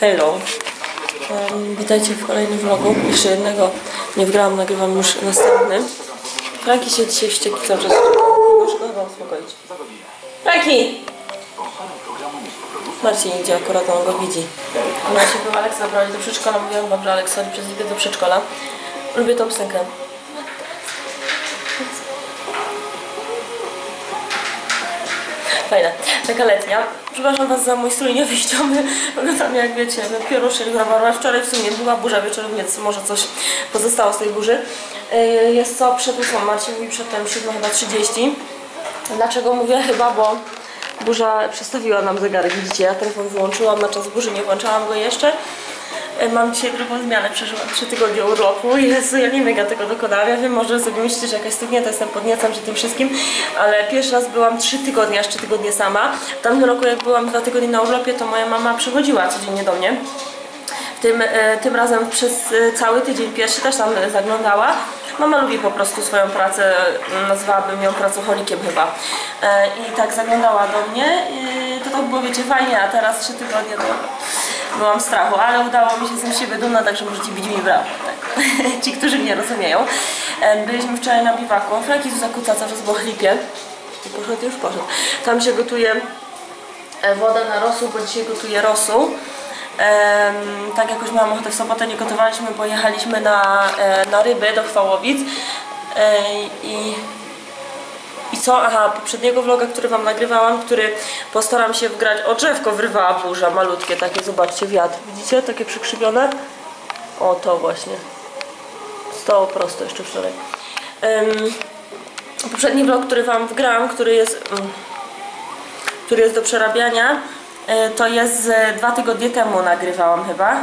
Hello. Um, witajcie w kolejnym vlogu. Jeszcze jednego nie wgrałam, nagrywam już następny. Franki się dzisiaj wściekli cały czas. Muszę go chyba uspokoić. Franki! Marcin idzie akurat, on go widzi. No się był Aleks zabrali do przedszkola. Mówiłam wam, że Aleks chodzi przez do przedszkola. Lubię tą piosenkę. Fajna, taka letnia. Przepraszam Was za mój strój niewyjściowy. Wyglądam jak wiecie, pioruszek zawarła. Wczoraj w sumie była burza wieczorem, więc może coś pozostało z tej burzy. Yy, Jest co przed ósmą, Marcin mówi przedtem 7 chyba 30. Dlaczego mówię chyba, bo burza przestawiła nam zegarek, widzicie, ja telefon wyłączyłam na czas burzy, nie włączałam go jeszcze. E, Mam dzisiaj drugą zmianę, przeżyłam 3 tygodnie urlopu. Jezu, ja nie mega tego dokonałam. Ja wiem, może sobie myślicie, że jakaś studnięta jestem, podniecam się tym wszystkim, ale pierwszy raz byłam 3 tygodnie, aż 3 tygodnie sama. W tamtym roku, jak byłam 2 tygodnie na urlopie, to moja mama przychodziła codziennie do mnie. Tym, e, tym razem przez e, cały tydzień pierwszy też tam zaglądała. Mama lubi po prostu swoją pracę, nazwałabym ją pracocholikiem chyba. E, I tak zaglądała do mnie. To tak było, wiecie, fajnie, a teraz trzy tygodnie to byłam w strachu, ale udało mi się, jestem z siebie dumna, także możecie bić mi brawo. Tak. Ci, którzy mnie rozumieją. E, Byliśmy wczoraj na biwaku. Franki tu zakuca cały czas, bo chlipie. Poszedł, już poszedł. Tam się gotuje e, woda na rosół, bo dzisiaj gotuję rosół. Tak jakoś miałam ochotę w sobotę, nie gotowaliśmy, bo jechaliśmy na, e, na ryby do Chwałowic. E, i, i co? Aha, poprzedniego vloga, który wam nagrywałam, który postaram się wgrać, o drzewko wyrwała burza, malutkie takie, zobaczcie, wiatr, widzicie? Takie przykrzywione? O, to właśnie. Stało prosto jeszcze wczoraj. Em, poprzedni vlog, który wam wgrałam, który jest mm, który jest do przerabiania to jest z dwa tygodnie temu nagrywałam chyba.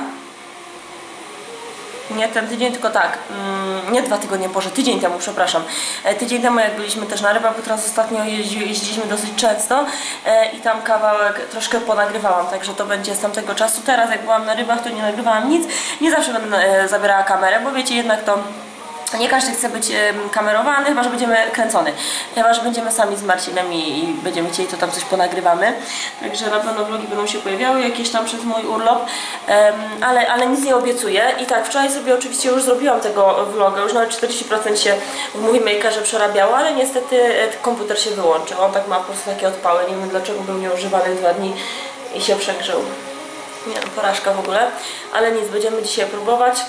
Nie ten tydzień, tylko tak, mm, nie dwa tygodnie, Boże, tydzień temu, przepraszam. E, Tydzień temu jak byliśmy też na rybach, bo teraz ostatnio jeździ, jeździliśmy dosyć często e, i tam kawałek troszkę ponagrywałam, także to będzie z tamtego czasu. Teraz jak byłam na rybach, to nie nagrywałam nic, nie zawsze będę e, zabierała kamerę, bo wiecie, jednak to nie każdy chce być kamerowany, chyba że będziemy kręcony. Chyba, że będziemy sami z Marcinem i, będziemy chcieli, to tam coś ponagrywamy. Także na pewno vlogi będą się pojawiały jakieś tam przez mój urlop, ale, ale nic nie obiecuję. I tak, wczoraj sobie oczywiście już zrobiłam tego vloga, już nawet 40% się w Movie Makerze przerabiało, ale niestety e, komputer się wyłączył. On tak ma po prostu takie odpały, nie wiem dlaczego był nieużywany dwa dni i się przegrzył. Nie porażka w ogóle, ale nic, będziemy dzisiaj próbować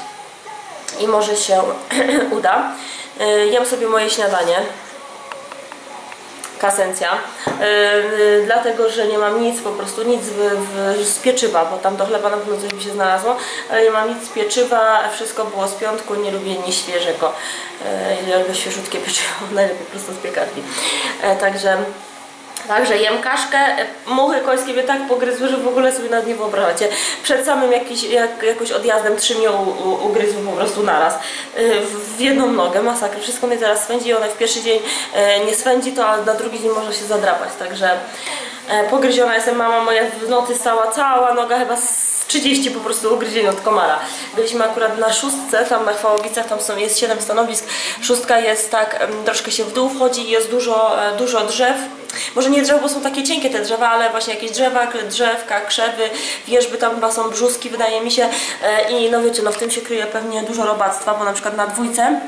i może się uda. Y, Jem sobie moje śniadanie. Kasencja. Yy, dlatego, że nie mam nic, po prostu nic w, w, z pieczywa, bo tam do chleba na pewno coś by się znalazło, ale nie mam nic z pieczywa, wszystko było z piątku, nie lubię nieświeżego. Yy, ja lubię świeżutkie pieczywo, najlepiej prosto z piekarni. Yy, także Także jem kaszkę, muchy końskie mnie tak pogryzły, że w ogóle sobie nawet nie wyobrażacie. Przed samym jakiś, jak, jakoś odjazdem trzy mnie u, u, ugryzły po prostu naraz. Yy, w jedną nogę, masakra. Wszystko mnie teraz swędzi i one w pierwszy dzień yy, nie swędzi to, a na drugi dzień może się zadrapać. Także pogryziona jestem, mama moja w nocy stała, cała noga chyba z 30 po prostu ugryzień od komara. Byliśmy akurat na szóstce, tam na Chwałowicach, tam są, jest 7 stanowisk. Szóstka jest tak, troszkę się w dół wchodzi i jest dużo, e, dużo drzew. Może nie drzew, bo są takie cienkie te drzewa, ale właśnie jakieś drzewa, drzewka, krzewy, wierzby, tam chyba są brzuski, wydaje mi się. E, I no wiecie, no w tym się kryje pewnie dużo robactwa, bo na przykład na dwójce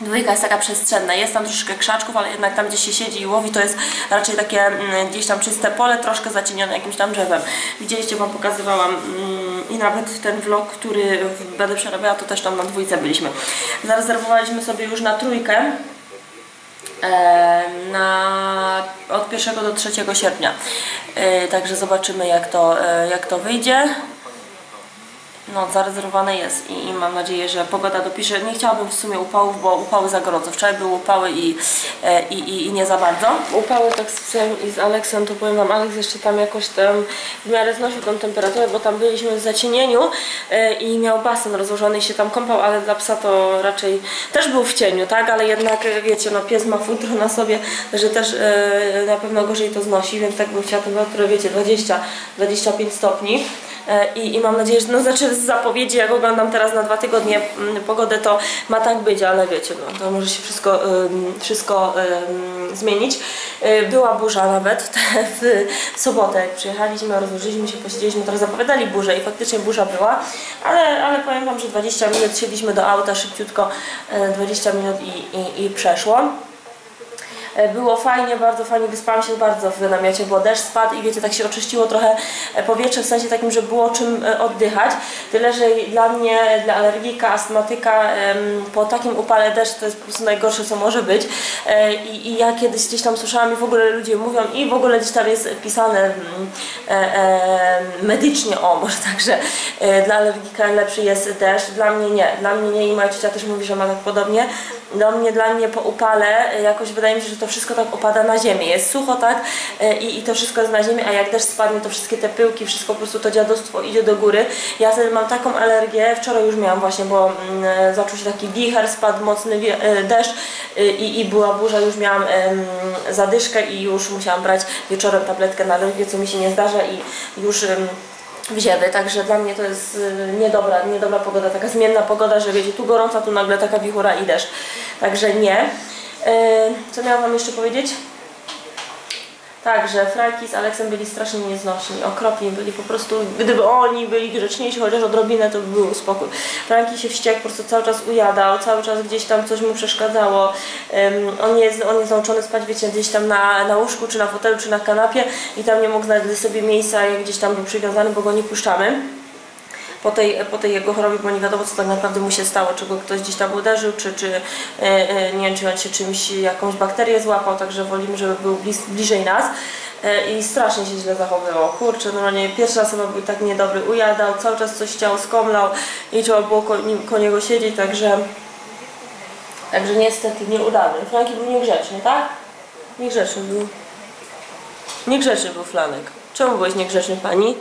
Dwójka jest taka przestrzenna, jest tam troszeczkę krzaczków, ale jednak tam gdzie się siedzi i łowi to jest raczej takie mm, gdzieś tam czyste pole, troszkę zacienione jakimś tam drzewem. Widzieliście, Wam pokazywałam mm, i nawet ten vlog, który będę przerabiała, to też tam na dwójce byliśmy. Zarezerwowaliśmy sobie już na trójkę na, od 1 do 3 sierpnia. E, Także zobaczymy jak to, e, jak to wyjdzie. No, zarezerwowane jest i, i mam nadzieję, że pogoda dopisze. Nie chciałabym w sumie upałów, bo upały za gorąco. Wczoraj były upały i, e, i, i, i nie za bardzo. Upały tak z psem i z Aleksem, to powiem Wam, Aleks jeszcze tam jakoś tam w miarę znosił tą temperaturę, bo tam byliśmy w zacienieniu e, i miał basen rozłożony i się tam kąpał, ale dla psa to raczej też był w cieniu, tak? Ale jednak, e, wiecie, no pies ma futro na sobie, że też na pewno gorzej to znosi, więc tak bym chciała temperaturę, wiecie, 20-25 stopni. E, i, i mam nadzieję, że no znaczy z zapowiedzi, jak oglądam teraz na dwa tygodnie mm, pogodę, to ma tak być, ale wiecie, no to może się wszystko, wszystko zmienić. Y, była burza nawet w sobotę, jak przyjechaliśmy, rozłożyliśmy się, posiedzieliśmy, trochę zapowiadali burzę i faktycznie burza była, ale, ale powiem Wam, że 20 minut siedliśmy do auta szybciutko, e, 20 minut i, i, i przeszło. E, Było fajnie, bardzo fajnie, wyspałam się bardzo w namiocie, bo deszcz spadł i wiecie, tak się oczyściło trochę e, powietrze, w sensie takim, że było czym e, oddychać. Tyle, że dla mnie, dla alergika, astmatyka, po takim upale deszcz to jest po prostu najgorsze, co może być. I, ja kiedyś gdzieś tam słyszałam i w ogóle ludzie mówią i w ogóle gdzieś tam jest pisane mm, medycznie, o może także dla alergika lepszy jest deszcz, dla mnie nie, dla mnie nie i moja ciocia też mówi, że ma tak podobnie. Do mnie, dla mnie po upale e, jakoś wydaje mi się, że to wszystko tak opada na ziemię. Jest sucho, tak? E, I, I to wszystko jest na ziemi, a jak deszcz spadnie, to wszystkie te pyłki, wszystko po prostu to dziadostwo idzie do góry. Ja wtedy mam taką alergię, wczoraj już miałam właśnie, bo mm, e, zaczął się taki wicher, spadł mocny deszcz i, i była burza, już miałam zadyszkę i już musiałam brać wieczorem tabletkę na alergię, co mi się nie zdarza i już... wziewy, także dla mnie to jest y, niedobra, niedobra pogoda, taka zmienna pogoda, że wiecie, tu gorąca, tu nagle taka wichura i deszcz. Także nie. Y, Co miałam Wam jeszcze powiedzieć? Tak, że Franki z Aleksem byli strasznie nieznośni, okropni byli po prostu, gdyby oni byli grzeczniejsi, chociaż odrobinę, to by był spokój. Franki się wściekł, po prostu cały czas ujadał, cały czas gdzieś tam coś mu przeszkadzało. Ym, on, jest, on jest nauczony spać, wiecie, gdzieś tam na, na łóżku, czy na fotelu, czy na kanapie i tam nie mógł znaleźć sobie miejsca, jak gdzieś tam był przywiązany, bo go nie puszczamy po tej, po tej jego chorobie, bo nie wiadomo co tak naprawdę mu się stało, czy go ktoś gdzieś tam uderzył, czy, czy e, e, nie wiem, czy on się czymś, jakąś bakterię złapał, także wolimy, żeby był bliżej nas. E, I strasznie się źle zachowywał. Kurczę, normalnie pierwszy raz chyba był tak niedobry, ujadał, cały czas coś chciał, skomlał i trzeba było ko, koło niego siedzieć, także także niestety nieudany. Franki był niegrzeczny, tak? Niegrzeczny był. Niegrzeczny był Flanek. Czemu byłeś niegrzeczny, pani?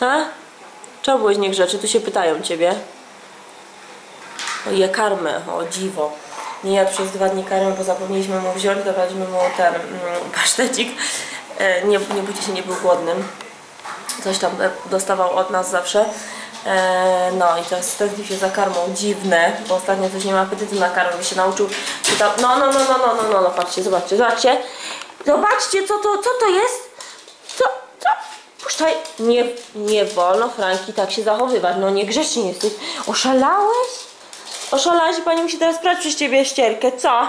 Ha? Czemu byłeś niech rzeczy? Tu się pytają ciebie. O, je karmę, o dziwo. Nie jadł przez dwa dni karmę, bo zapomnieliśmy mu wziąć, zabraliśmy mu ten mm, pasztecik. E, nie, nie bójcie się, nie był głodnym. Coś tam e, dostawał od nas zawsze. E, no i teraz tęsknił się za karmą. Dziwne, bo ostatnio coś nie ma apetytu na karmę, bo się nauczył. No, no, no, no, no, no, no, no, patrzcie, zobaczcie, zobaczcie. Zobaczcie, co to, co to jest. Co, co, Puszczaj, nie, nie wolno Franki tak się zachowywać, no niegrzecznie jesteś. Oszalałeś? Oszalałeś i pani musi teraz brać przez ciebie ścierkę, co?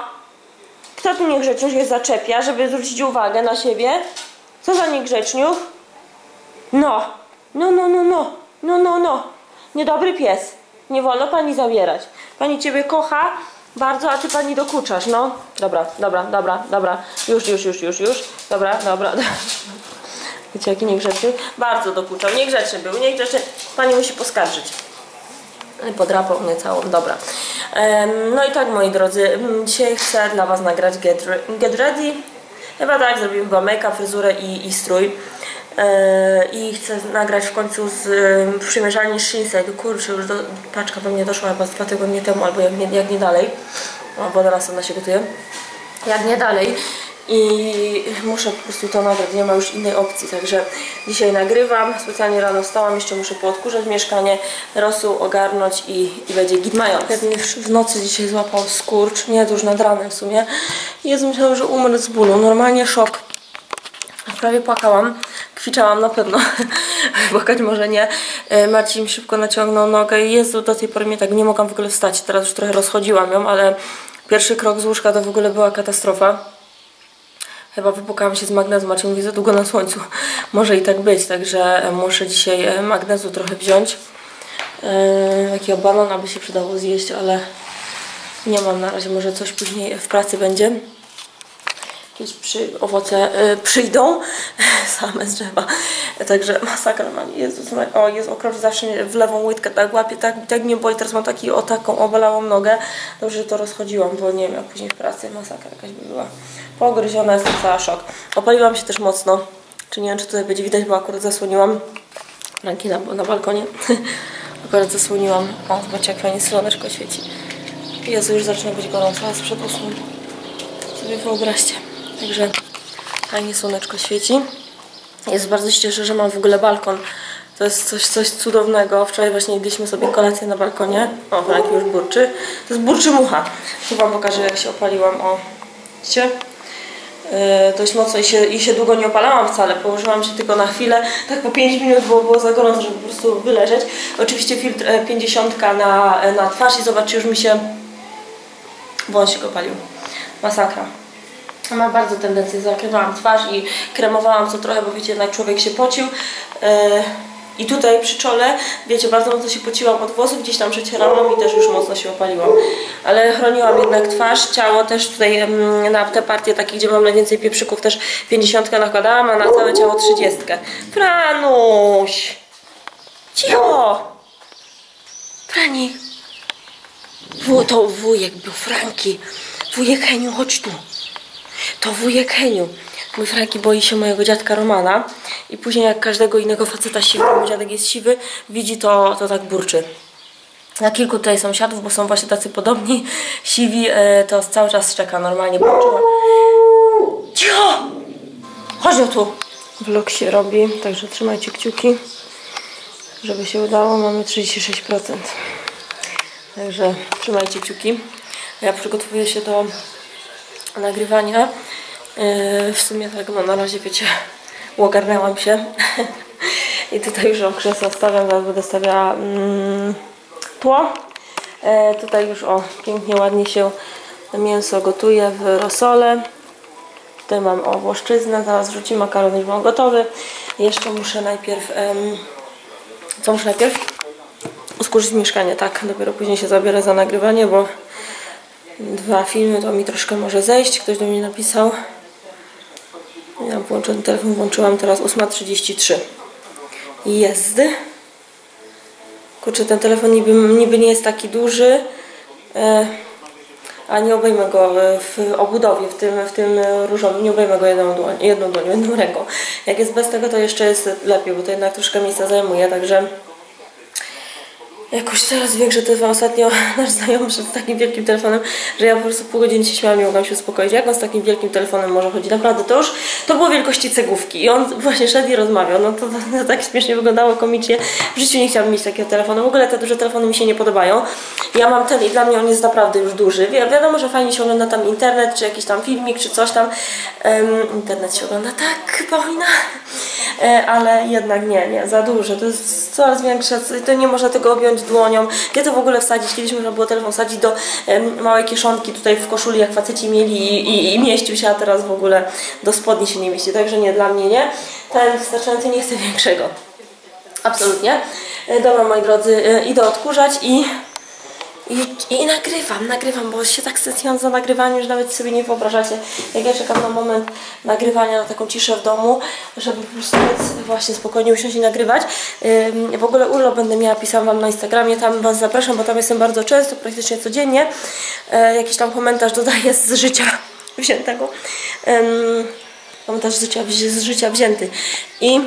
Kto tu niegrzeczność jest zaczepia, żeby zwrócić uwagę na siebie? Co za niegrzeczniuch? No, no, no, no, no, no, no, no. Niedobry pies. Nie wolno pani zabierać. Pani ciebie kocha bardzo, a ty pani dokuczasz, no. Dobra, dobra, dobra, dobra. Już, już, już, już, już. Dobra, dobra. Wiecie, jaki niegrzeczny? Bardzo dokuczał. Niegrzeczny był, niegrzeczny. Pani musi poskarżyć. Podrapał mnie całą, dobra. No i tak, moi drodzy, dzisiaj chcę dla Was nagrać Get, get Ready. Chyba tak, zrobimy chyba make-up, fryzurę i, i strój. E, I chcę nagrać w końcu z przymierzalni Shinsei. Kurczę, już do, paczka do mnie doszła chyba dwa tygodnie temu, albo jak nie, jak nie dalej. O, bo teraz ona się gotuje. Jak nie dalej. I muszę po prostu to nagrać, nie ma już innej opcji, także dzisiaj nagrywam, specjalnie rano wstałam, jeszcze muszę poodkurzać mieszkanie, rosół ogarnąć i, i będzie git mają. Jak mnie w, nocy dzisiaj złapał skurcz, nie, to już nad ranem w sumie. Jezu, myślałam, że umrę z bólu, normalnie szok. Prawie płakałam, kwiczałam na pewno, płakać może nie. E, Marcin szybko naciągnął nogę i Jezu, do tej pory mnie tak nie mogłam w ogóle wstać. Teraz już trochę rozchodziłam ją, ale pierwszy krok z łóżka to w ogóle była katastrofa. Chyba wypukałam się z magnezu, Marcin mówi za długo na słońcu. Może i tak być, także muszę dzisiaj e, magnezu trochę wziąć. E, Takiego banana by się przydało zjeść, ale nie mam na razie, może coś później w pracy będzie jakieś przy, owoce y, przyjdą same z drzewa. Także masakra mam. Jezus, Maria. o jest okropnie, zawsze w lewą łydkę tak łapie, tak, tak mnie boli. Teraz mam taki, o taką obalałą nogę. Dobrze, że to rozchodziłam, bo nie wiem, jak później w pracy masakra jakaś by była. Pogryziona jestem cała szok. Opaliłam się też mocno. Czy nie wiem, czy tutaj będzie widać, bo akurat zasłoniłam ranki na, balkonie. akurat zasłoniłam. O, zobaczcie, jak fajnie słoneczko świeci. Jezu, już zaczyna być gorąco, a sprzed usłon sobie wyobraźcie. Także fajnie słoneczko świeci. Jest bardzo się cieszę, że mam w ogóle balkon To jest coś, coś cudownego. Wczoraj właśnie jedliśmy sobie kolację na balkonie. O, Frank już burczy. To jest burczy mucha. Tu Wam pokażę, jak się opaliłam. O, widzicie? Yy, dość mocno i się, i się długo nie opalałam wcale. Położyłam się tylko na chwilę. Tak po 5 minut, bo było za gorąco, żeby po prostu wyleżeć. Oczywiście filtr e, 50 na, e, na twarz i zobaczcie, już mi się wąsik opalił. Masakra. Mam bardzo tendencję, zakrywałam twarz i kremowałam co trochę, bo wiecie, jednak człowiek się pocił. Yy, I tutaj przy czole, wiecie, bardzo mocno się pociłam od włosów, gdzieś tam przecierałam i też już mocno się opaliłam. Ale chroniłam jednak twarz, ciało też tutaj na te partie takie, gdzie mam najwięcej pieprzyków też 50 nakładałam, a na całe ciało 30. Franuś! Cicho! Frani! Wu, to wujek był, Franki. Wujek Heniu, chodź tu. To wujek Heniu. Mój Franki boi się mojego dziadka Romana i później jak każdego innego faceta siwego, mój dziadek jest siwy, widzi to, to tak burczy. Na kilku tutaj sąsiadów, bo są właśnie tacy podobni, siwi, e, to cały czas szczeka, normalnie burczyła. Cicho! Chodź no tu. Vlog się robi, także trzymajcie kciuki, żeby się udało. Mamy 36%. Także trzymajcie kciuki. Ja przygotowuję się do nagrywania. Yy, w sumie tak, no na razie wiecie, ogarnęłam się. I tutaj już o krzesło stawiam, zaraz będę stawiała mm, tło. E, tutaj już o, pięknie, ładnie się mięso gotuje w rosole. Tutaj mam o włoszczyznę, zaraz wrzucimy makaron, już mam gotowy. Jeszcze muszę najpierw, co muszę najpierw? Uskurzyć mieszkanie, tak, dopiero później się zabiorę za nagrywanie, bo dwa filmy to mi troszkę może zejść. Ktoś do mnie napisał. Ja włączony telefon włączyłam teraz 8.33. Jest. Kurczę, ten telefon niby, niby nie jest taki duży, e, a nie obejmę go e, w obudowie, w tym, w tym różowym, nie obejmę go jedną dłoń, jedną dłonią, jedną ręką. Jak jest bez tego, to jeszcze jest lepiej, bo to jednak troszkę miejsca zajmuje, także jakoś coraz większe telefon. Ostatnio nasz znajomy z takim wielkim telefonem, że ja po prostu pół godziny się śmiałam, nie mogłam się uspokoić. Jak on z takim wielkim telefonem może chodzić? Naprawdę, to już, to było wielkości cegłówki i on właśnie szedł i rozmawiał. No to, to, to tak śmiesznie wyglądało, komicznie. W życiu nie chciałabym mieć takiego telefonu. W ogóle te duże telefony mi się nie podobają. Ja mam ten i dla mnie on jest naprawdę już duży. Wi wiadomo, że fajnie się ogląda tam internet, czy jakiś tam filmik, czy coś tam. Um, internet się ogląda tak, Paulina. E, ale jednak nie, nie, za duże. To jest coraz większe, to nie można tego objąć dłonią. Gdzie to w ogóle wsadzić? Kiedyś można było telefon wsadzić do małej kieszonki tutaj w koszuli, jak faceci mieli i, i, i mieścił się, a teraz w ogóle do spodni się nie mieści. Także nie, dla mnie nie. Ten wystarczający nie chcę większego. Absolutnie. E, Dobra, moi drodzy, e, idę odkurzać i i, I nagrywam, nagrywam, bo się tak stresowałam za nagrywaniem, że nawet sobie nie wyobrażacie, jak ja czekam na moment nagrywania, na taką ciszę w domu, żeby po prostu móc właśnie spokojnie usiąść i nagrywać. W ogóle urlop będę miała, pisałam Wam na Instagramie, tam Was zapraszam, bo tam jestem bardzo często, praktycznie codziennie. Yy, jakiś tam komentarz dodaję z życia wziętego. Komentarz z życia, z życia wzięty. I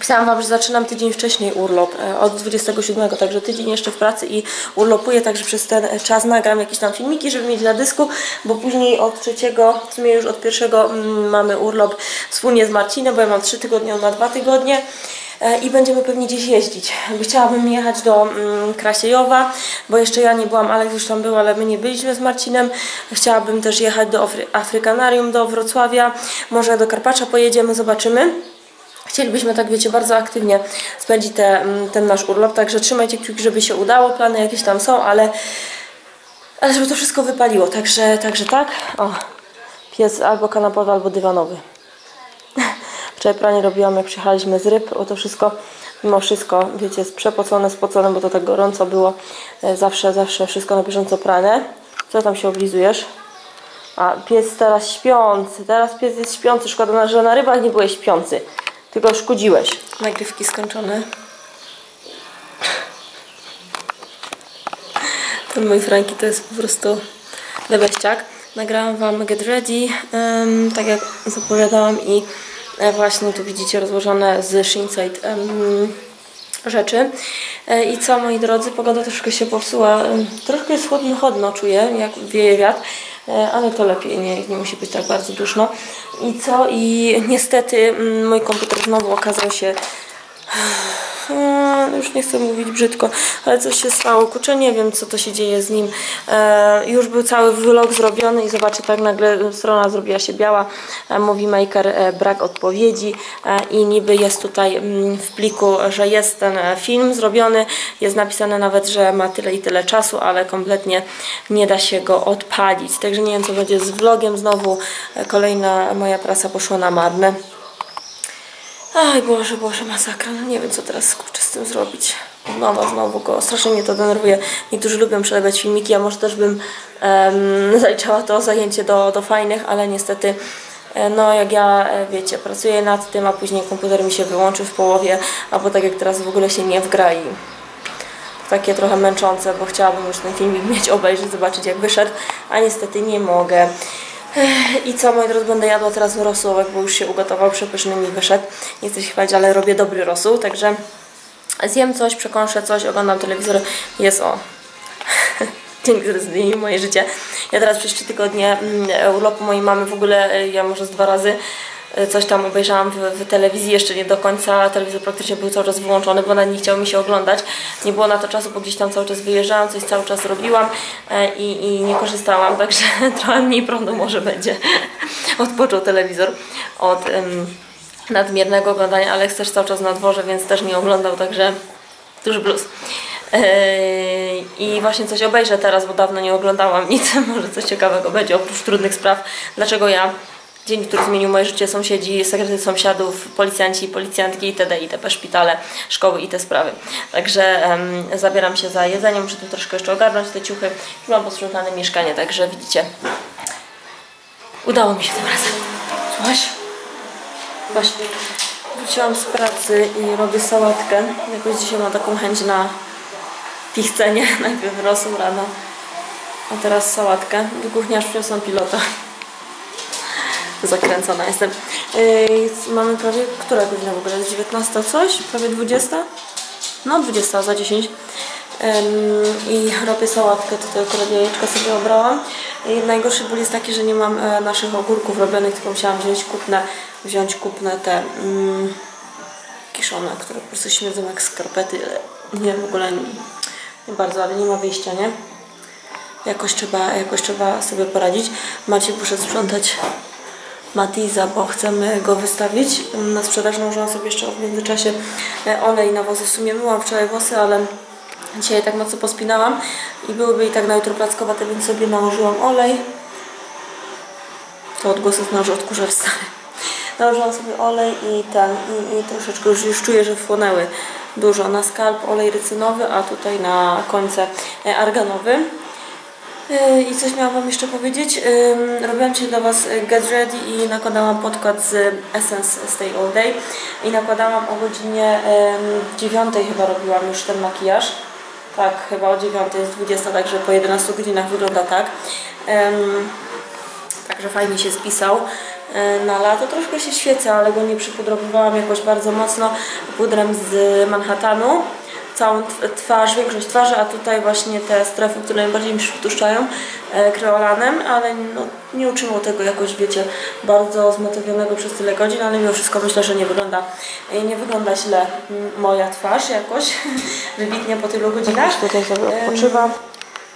Pisałam Wam, że zaczynam tydzień wcześniej urlop, e, od 27, także tydzień jeszcze w pracy i urlopuję, także przez ten czas nagram jakieś tam filmiki, żeby mieć na dysku, bo później od trzeciego, w sumie już od pierwszego mm, mamy urlop wspólnie z Marcinem, bo ja mam 3 tygodnie, on ma 2 tygodnie e, i będziemy pewnie gdzieś jeździć. Chciałabym jechać do mm, Krasiejowa, bo jeszcze ja nie byłam, Aleks już tam był, ale my nie byliśmy z Marcinem. Chciałabym też jechać do Afry Afrykanarium, do Wrocławia, może do Karpacza pojedziemy, zobaczymy. Chcielibyśmy, tak wiecie, bardzo aktywnie spędzić te, ten nasz urlop, także trzymajcie kciuki, żeby się udało. Plany jakieś tam są, ale, ale żeby to wszystko wypaliło. Także, także tak. O, pies albo kanapowy, albo dywanowy. Wczoraj pranie robiłam, jak przyjechaliśmy z ryb, o to wszystko, mimo wszystko, wiecie, jest przepocone, spocone, bo to tak gorąco było. E, zawsze, zawsze wszystko na bieżąco prane. Co tam się oblizujesz? A pies teraz śpiący, teraz pies jest śpiący. Szkoda, że na rybach nie byłeś śpiący. Tylko szkodziłeś. Nagrywki skończone. Ten mój Franki to jest po prostu lebeściak. Nagrałam Wam Get Ready, um, tak jak zapowiadałam i e, właśnie tu widzicie rozłożone z Shinside um, rzeczy. E, I co moi drodzy, pogoda troszkę się popsuła. Troszkę jest chłodno, chłodno czuję, jak wieje wiatr. E, ale to lepiej, nie, nie musi być tak bardzo duszno. I co? I niestety mm, mój komputer znowu okazał się Eee, już nie chcę mówić brzydko, ale coś się stało. Kurczę, nie wiem, co to się dzieje z nim. Eee, już był cały vlog zrobiony i zobaczcie, tak nagle strona zrobiła się biała. E, Movie Maker e, brak odpowiedzi e, i niby jest tutaj mm, w pliku, że jest ten e, film zrobiony. Jest napisane nawet, że ma tyle i tyle czasu, ale kompletnie nie da się go odpalić. Także nie wiem, co będzie z vlogiem. Znowu e, kolejna moja praca poszła na marne. Aj Boże, Boże, masakra. No nie wiem, co teraz kurczę z tym zrobić. Znowu, znowu go. Strasznie mnie to denerwuje. Niektórzy lubią przelewać filmiki, ja może też bym em, zaliczała to zajęcie do, do fajnych, ale niestety e, no jak ja, e, wiecie, pracuję nad tym, a później komputer mi się wyłączy w połowie, albo tak jak teraz w ogóle się nie wgra i takie trochę męczące, bo chciałabym już ten filmik mieć, obejrzeć, zobaczyć jak wyszedł, a niestety nie mogę. I co, moi drodzy, będę jadła teraz rosołek, bo już się ugotował, przepyszny mi wyszedł. Nie chcę się chwalić, ale robię dobry rosół, także zjem coś, przekąszę coś, oglądam telewizor, jest o. Dzień, który zmienił moje życie. Ja teraz przez trzy tygodnie mm, urlopu mojej mamy w ogóle, e, ja może z dwa razy coś tam obejrzałam w, w telewizji, jeszcze nie do końca, telewizor praktycznie był cały czas wyłączony, bo nawet nie chciał mi się oglądać. Nie było na to czasu, bo gdzieś tam cały czas wyjeżdżałam, coś cały czas robiłam e, i, i nie korzystałam, także trochę mniej prądu może będzie. Odpoczął telewizor od nadmiernego oglądania, Aleks też cały czas na dworze, więc też nie oglądał, także duży plus. Yy, I właśnie coś obejrzę teraz, bo dawno nie oglądałam nic. Może coś ciekawego będzie oprócz trudnych spraw. Dlaczego ja? Dzień, który zmienił moje życie, sąsiedzi, sekrety sąsiadów, policjanci, policjantki itd., itp., szpitale, szkoły i te sprawy. Także em, zabieram się za jedzenie, muszę tu troszkę jeszcze ogarnąć te ciuchy. Już mam posprzątane mieszkanie, także widzicie, udało mi się tym razem. Słuchasz? Właśnie wróciłam z pracy i robię sałatkę. Jakoś dzisiaj mam taką chęć na pichcenie. Najpierw rosół rano, a teraz sałatkę. Do kuchni aż przyniosłam pilota. Zakręcona jestem. Mamy prawie, która godzina w ogóle? Jest 19 coś? Prawie 20? No 20 za 10. Ym, I robię sałatkę, tutaj akurat jajeczka sobie obrałam. Najgorszy ból jest taki, że nie mam e, naszych ogórków robionych, tylko musiałam wziąć kupne, wziąć kupne te mm, kiszone, które po prostu śmierdzą jak skarpety. Nie, w ogóle nie, nie bardzo, ale nie ma wyjścia, nie? Jakoś trzeba, jakoś trzeba sobie poradzić. Maciej poszedł sprzątać Matiza, bo chcemy go wystawić na sprzedaż. Nałożyłam sobie jeszcze w międzyczasie e, olej na włosy. W sumie myłam wczoraj włosy, ale dzisiaj tak mocno pospinałam i byłyby i tak na jutro plackowate, więc sobie nałożyłam olej. To odgłosy znowu odkurza wstanie. Nałożyłam sobie olej i ten, i, i troszeczkę już, już czuję, że wchłonęły dużo. Na skalp olej rycynowy, a tutaj na końce e, arganowy. Yy, I coś miałam Wam jeszcze powiedzieć. Ym, Robiłam dzisiaj dla Was y, Get Ready i nakładałam podkład z Essence Stay All Day. I nakładałam o godzinie ym, 9 chyba robiłam już ten makijaż. Tak, chyba o 9 jest 20, także po 11 godzinach wygląda tak. Także fajnie się spisał. Yy, Na lato troszkę się świecę, ale go nie przypudrowywałam jakoś bardzo mocno pudrem z Manhattanu całą tw- twarz, większość twarzy, a tutaj właśnie te strefy, które najbardziej mi przytłuszczają e, kreolanem, ale no, nie uczyniło tego jakoś, wiecie, bardzo zmotywionego przez tyle godzin, ale mimo wszystko myślę, że nie wygląda, e, nie wygląda źle moja twarz jakoś, wybitnie po tylu godzinach. Tutaj sobie odpoczywam.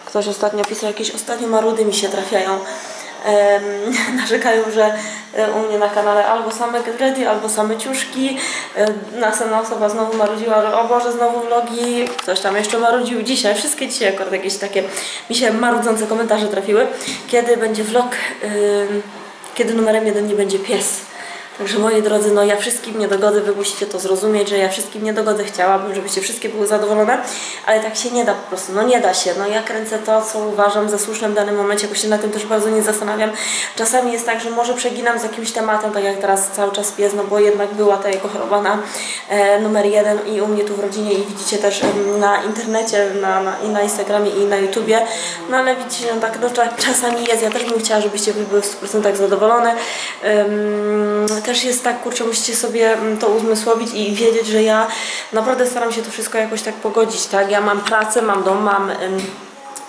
Ktoś ostatnio pisał, jakieś ostatnie marudy mi się trafiają. Narzekają, że e, u mnie na kanale albo same get ready, albo same ciuszki. E, Następna osoba znowu marudziła, że o Boże, znowu vlogi. Ktoś tam jeszcze marudził dzisiaj. Wszystkie dzisiaj akurat jakieś takie mi się marudzące komentarze trafiły. Kiedy będzie vlog, kiedy numerem jeden nie będzie pies. Także moi drodzy, no ja wszystkim nie dogodzę, wy musicie to zrozumieć, że ja wszystkim nie dogodzę, chciałabym, żebyście wszystkie były zadowolone, ale tak się nie da po prostu, no nie da się, no ja kręcę to, co uważam za słuszne w danym momencie, bo się na tym też bardzo nie zastanawiam. Czasami jest tak, że może przeginam z jakimś tematem, tak jak teraz cały czas pies, no bo jednak była ta jego choroba na e, numer jeden i u mnie tu w rodzinie i widzicie też na internecie, na, na, i na Instagramie i na YouTubie, no ale widzicie, no tak no, cza- czasami jest, ja też bym chciała, żebyście były w 100% zadowolone. Też jest tak, kurczę, musicie sobie mm, to uzmysłowić i wiedzieć, że ja naprawdę staram się to wszystko jakoś tak pogodzić, tak? Ja mam pracę, mam dom, mam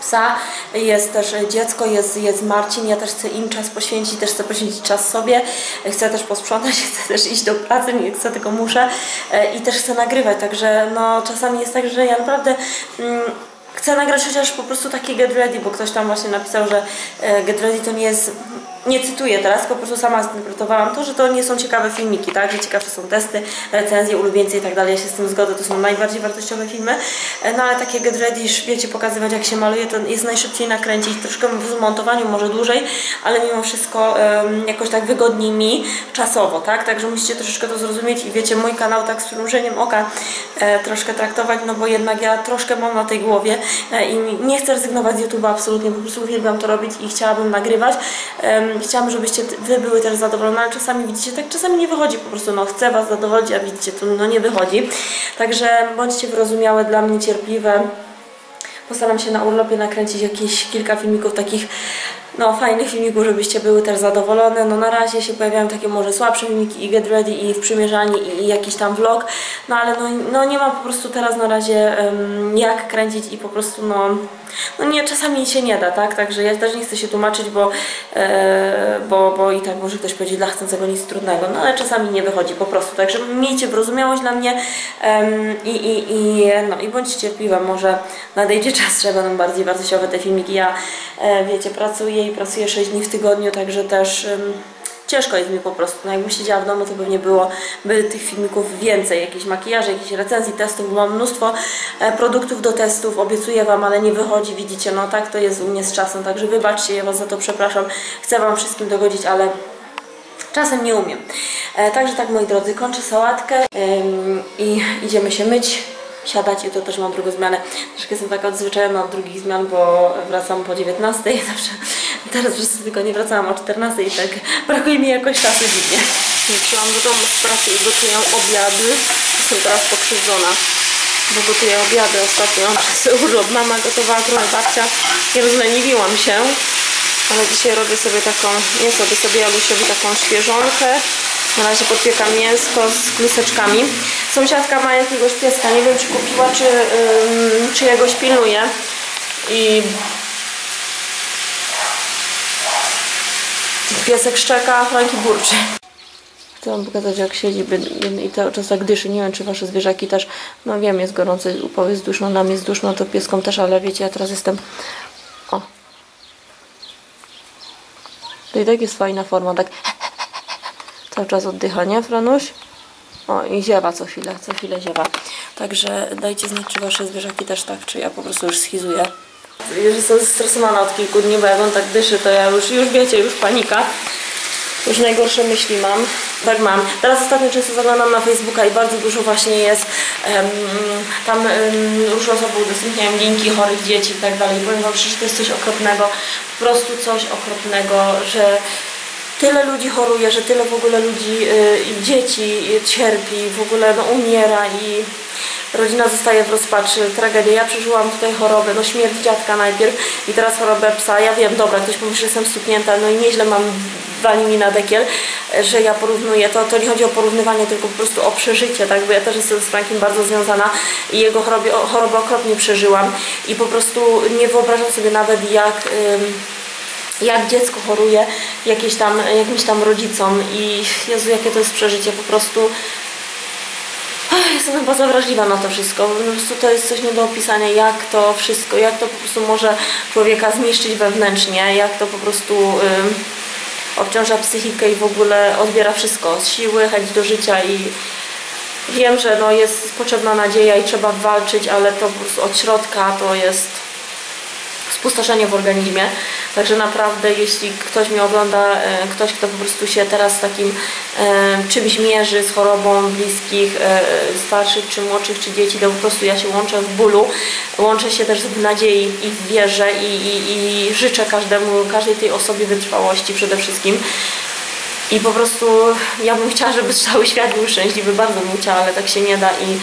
psa, jest też dziecko, jest, jest Marcin, ja też chcę im czas poświęcić, też chcę poświęcić czas sobie, chcę też posprzątać, chcę też iść do pracy, nie chcę, tylko muszę e, i też chcę nagrywać, także no czasami jest tak, że ja naprawdę mm, chcę nagrać chociaż po prostu takie get ready, bo ktoś tam właśnie napisał, że e, get ready to nie jest nie cytuję teraz, po prostu sama zinterpretowałam to, że to nie są ciekawe filmiki, tak? Że ciekawsze są testy, recenzje, ulubieńcy i tak dalej. Ja się z tym zgodzę, to są najbardziej wartościowe filmy. No ale takie Get Ready, wiecie, pokazywać jak się maluje, to jest najszybciej nakręcić. Troszkę w montowaniu może dłużej, ale mimo wszystko um, jakoś tak wygodniej mi czasowo, tak? Także musicie troszeczkę to zrozumieć i wiecie, mój kanał tak z przymrużeniem oka e, troszkę traktować, no bo jednak ja troszkę mam na tej głowie e, i nie chcę rezygnować z YouTube'a absolutnie, po prostu uwielbiam to robić i chciałabym nagrywać. Chciałam, żebyście Wy były też zadowolone, ale czasami widzicie, tak czasami nie wychodzi po prostu, no chcę Was zadowolić, a widzicie, to no nie wychodzi. Także bądźcie wyrozumiałe, dla mnie cierpliwe. Postaram się na urlopie nakręcić jakieś kilka filmików takich no, fajnych filmików, żebyście były też zadowolone. No na razie się pojawiają takie może słabsze filmiki i Get Ready i w przymierzanie i, i jakiś tam vlog, no ale no, no nie ma po prostu teraz na razie um, jak kręcić i po prostu no no nie, czasami się nie da, tak? Także ja też nie chcę się tłumaczyć, bo, e, bo, bo i tak może ktoś powiedzieć dla chcącego nic trudnego, no ale czasami nie wychodzi po prostu. Także miejcie wyrozumiałość dla mnie i, i, i, no, i bądźcie cierpliwe, może nadejdzie czas, że będą bardziej wartościowe te filmiki. Ja, e, wiecie, pracuję i pracuję 6 dni w tygodniu, także też ciężko jest mi po prostu. No jakbym siedziała w domu, to pewnie było by tych filmików więcej. Jakieś makijaże, jakieś recenzji, testów. Mam mnóstwo e, produktów do testów, obiecuję Wam, ale nie wychodzi, widzicie, no tak to jest u mnie z czasem. Także wybaczcie, ja Was za to przepraszam. Chcę Wam wszystkim dogodzić, ale czasem nie umiem. E, także tak, moi drodzy, kończę sałatkę i idziemy się myć siadać i to też mam drugą zmianę. Troszkę jestem taka odzwyczajona od drugich zmian, bo wracam po 19, zawsze teraz przez tylko nie wracałam o 14 i tak brakuje mi jakoś czasu dziwnie. Wróciłam do domu z pracy i gotuję obiady. Jestem teraz pokrzywdzona, bo gotuję obiady ostatnio przez urlop. Mama gotowała trochę babcia. Nie rozleniwiłam się, ale dzisiaj robię sobie taką, nie sobie, sobie Jalusiowi taką świeżonkę na razie podpiekam mięsko z kluseczkami. Sąsiadka ma jakiegoś pieska, nie wiem czy kupiła, czy, yy, czy jego pilnuje. I piesek szczeka, Franki burczy. Chcę wam pokazać jak siedzi i cały czas tak dyszy. Nie wiem czy wasze zwierzaki też, no wiem jest gorący, upowie jest duszno, nam jest duszno, to pieskom też, ale wiecie ja teraz jestem, o. To i tak jest fajna forma, tak Cały czas oddycha, nie Franuś? O i ziewa co chwilę, co chwilę ziewa. Także dajcie znać, czy wasze zwierzaki też tak, czy ja po prostu już schizuję. Już jestem zestresowana od kilku dni, bo jak on tak dyszy, to ja już, już wiecie, już panika. Już najgorsze myśli mam. Tak mam. Teraz ostatnio często zaglądam na Facebooka i bardzo dużo właśnie jest um, tam um, różne osoby udostępniają linki chorych dzieci i tak dalej. Powiem wam szczerze, to jest coś okropnego. Po prostu coś okropnego, że tyle ludzi choruje, że tyle w ogóle ludzi, y, dzieci cierpi, w ogóle no, umiera i rodzina zostaje w rozpaczy, tragedia. Ja przeżyłam tutaj chorobę, no śmierć dziadka najpierw i teraz chorobę psa. Ja wiem, dobra, ktoś powie, że jestem stuknięta, no i nieźle mam wali mi na dekiel, że ja porównuję to, to nie chodzi o porównywanie, tylko po prostu o przeżycie, tak, bo ja też jestem z Frankiem bardzo związana i jego chorobę, chorobę okropnie przeżyłam i po prostu nie wyobrażam sobie nawet jak jak dziecko choruje jakieś tam, jakimś tam rodzicom. I Jezu, jakie to jest przeżycie, po prostu. Jestem chyba zawrażliwa na to wszystko, po prostu to jest coś nie do opisania, jak to wszystko, jak to po prostu może człowieka zniszczyć wewnętrznie, jak to po prostu obciąża psychikę i w ogóle odbiera wszystko, siły, chęć do życia i wiem, że no, jest potrzebna nadzieja i trzeba walczyć, ale to po prostu od środka to jest spustoszenie w organizmie. Także naprawdę, jeśli ktoś mnie ogląda, e, ktoś, kto po prostu się teraz z takim e, czymś mierzy, z chorobą bliskich, e, starszych czy młodszych, czy dzieci, to po prostu ja się łączę w bólu, łączę się też w nadziei i w wierze i, i, i życzę każdemu, każdej tej osobie wytrwałości przede wszystkim. I po prostu ja bym chciała, żeby cały świat był szczęśliwy, bardzo bym chciała, ale tak się nie da i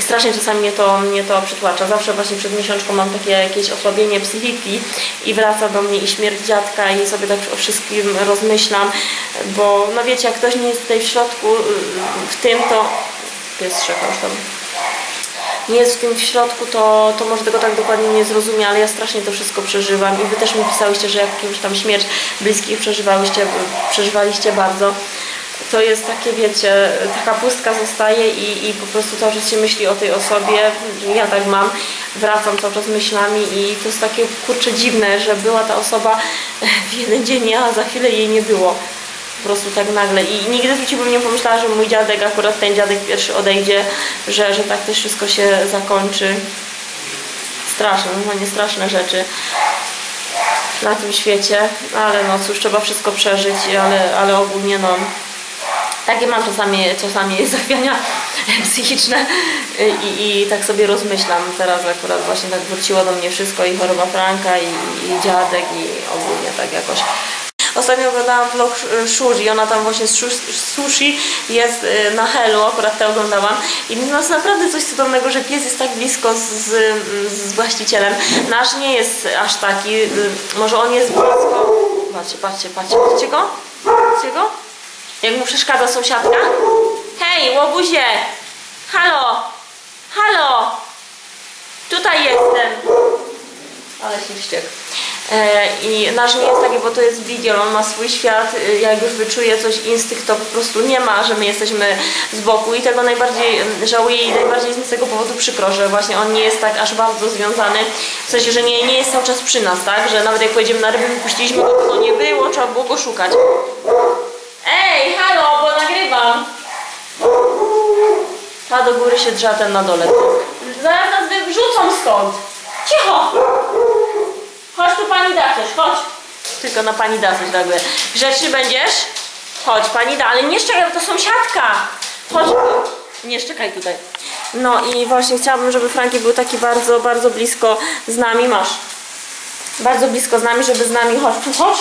i strasznie czasami mnie to, mnie to przytłacza. Zawsze właśnie przed miesiączką mam takie jakieś osłabienie psychiki i wraca do mnie i śmierć dziadka i sobie tak o wszystkim rozmyślam, bo no wiecie, jak ktoś nie jest tutaj w środku, w tym to... Pies szefał tam nie jest w tym w środku, to, to może tego tak dokładnie nie zrozumie, ale ja strasznie to wszystko przeżywam i wy też mi pisałyście, że jakąś tam śmierć bliskich przeżywałyście, przeżywaliście bardzo. To jest takie, wiecie, taka pustka zostaje i, i po prostu cały czas się myśli o tej osobie. Ja tak mam, wracam cały czas myślami i to jest takie kurcze dziwne, że była ta osoba w jeden dzień, a za chwilę jej nie było po prostu tak nagle i nigdy w życiu bym nie pomyślała, że mój dziadek, akurat ten dziadek pierwszy odejdzie, że, że tak też wszystko się zakończy. Straszne, normalnie straszne rzeczy na tym świecie, ale no cóż, trzeba wszystko przeżyć, ale, ale ogólnie no takie mam czasami, czasami zachwiania psychiczne i, i tak sobie rozmyślam teraz akurat właśnie tak wróciło do mnie wszystko i choroba Franka i, i dziadek i ogólnie tak jakoś Ostatnio oglądałam vlog Shuri, ona tam właśnie z sushi jest y, na Hellu, akurat te oglądałam i no jest naprawdę coś cudownego, że pies jest tak blisko z, z, właścicielem. Nasz nie jest aż taki, y, może on jest blisko... Patrzcie, patrzcie, patrzcie, patrzcie go? Patrzcie go? Jak mu przeszkadza sąsiadka? Hej, łobuzie! Halo! Halo! Tutaj jestem! Ale się wściekł. E, I nasz nie jest taki, bo to jest bigiel, on ma swój świat, e, jak już wyczuje coś, instynkt to po prostu nie ma, że my jesteśmy z boku i tego najbardziej żałuję i najbardziej jest mi z tego powodu przykro, że właśnie on nie jest tak aż bardzo związany, w sensie, że nie, nie jest cały czas przy nas, tak, że nawet jak pojedziemy na ryby, wypuściliśmy go, to nie było, trzeba było go szukać. Ej, halo, bo nagrywam! Ta do góry się drza, ten na dole. Zaraz nas wyrzucą stąd! Cicho! Chodź tu pani da coś, chodź. Tylko na pani da coś reaguje. Grzeczny będziesz? Chodź, pani da, ale nie szczekaj, bo to sąsiadka. Chodź. Nie szczekaj tutaj. No i właśnie chciałabym, żeby Franki był taki bardzo, bardzo blisko z nami. Masz. Bardzo blisko z nami, żeby z nami, chodź tu, chodź.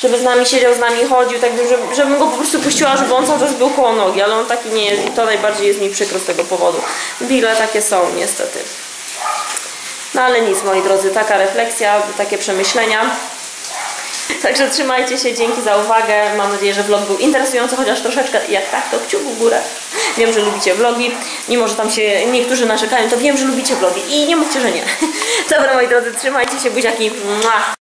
Żeby z nami siedział, z nami chodził, tak żeby, żebym go po prostu puściła, żeby on cały czas był koło nogi, ale on taki nie jest i to najbardziej jest mi przykro z tego powodu. Bile takie są niestety. No ale nic, moi drodzy, taka refleksja, takie przemyślenia. Także trzymajcie się, dzięki za uwagę. Mam nadzieję, że vlog był interesujący, chociaż troszeczkę. Jak tak, to kciuk w górę. Wiem, że lubicie vlogi, mimo że tam się niektórzy narzekają, to wiem, że lubicie vlogi i nie mówcie, że nie. Dobra, moi drodzy, trzymajcie się, buziaki. Mua.